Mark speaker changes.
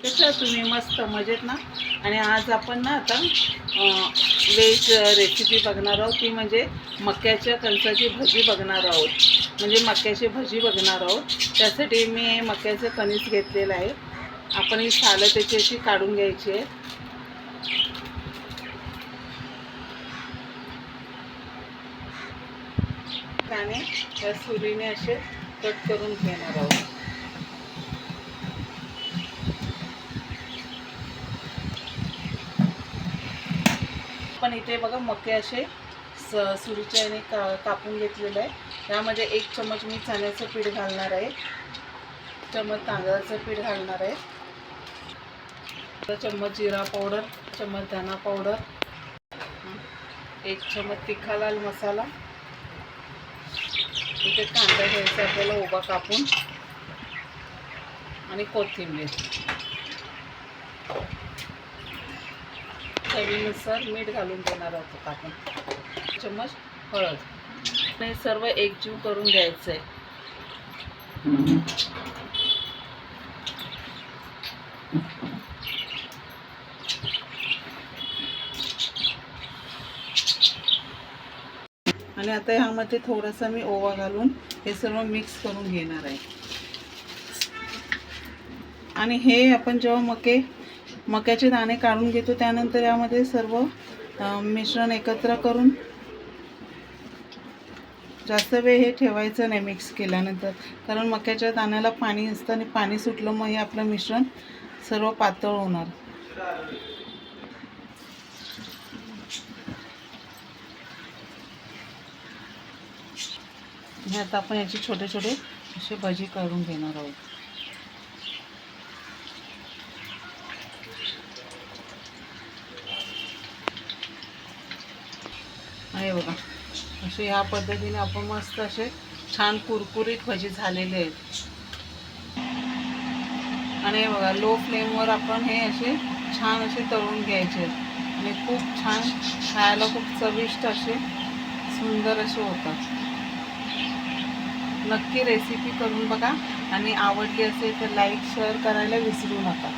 Speaker 1: कसं तुम्ही मस्त मजेत ना? आणि आज आपण ना आता वेज रेसिपी बघणार आहोत. ती म्हणजे मक्याच्या कणसाची भजी बघणार आहोत. म्हणजे मक्याची भजी बघणार आहोत. त्यासाठी मी मक्याचं कणीस घेतलेलं आहे. आपण ही सालं त्याची अशी काढून घ्यायची आहे त्याने त्या सुरीने असे कट करून घेणार आहोत. पण इथे बघा मके असे स सुरीच्याने का कापून घेतलेलं आहे त्यामध्ये एक चमच मी चण्याचं पीठ घालणार आहे. चमच तांदळाचं पीठ घालणार आहे. चम्मच जिरा पावडर चम्मच धना पावडर एक चमच तिखा लाल मसाला. इथे कांदा घ्यायचा आपल्याला उभा कापून. आणि कोथिंबीर. चवीनुसार मीठ घालून देणार आहोत आपण. चम्मच हळद. हे सर्व एकजीव करून घ्यायचं आहे आणि आता ह्यामध्ये थोडासा मी ओवा घालून हे सर्व मिक्स करून घेणार आहे. आणि हे आपण जेव्हा मके मक्याचे दाणे काढून घेतो. त्यानंतर यामध्ये सर्व मिश्रण एकत्र करून जास्त वेळ हे ठेवायचं नाही मिक्स केल्यानंतर. कारण मक्याच्या दाण्याला पाणी असतं आणि पाणी सुटलं मग हे आपलं मिश्रण सर्व पातळ होणार. हे आता आपण याचे छोटे छोटे असे भजी करून घेणार आहोत. हे बघा. असे ह्या पद्धतीने आपण मस्त असे छान कुरकुरीत भजी झालेले आहेत. आणि हे बघा लो फ्लेमवर आपण हे असे छान असे तळून घ्यायचे. आणि खूप छान खायला खूप चविष्ट असे सुंदर असे होतात. नक्की रेसिपी करून बघा. आणि आवडली असेल तर लाईक शेअर करायला विसरू नका.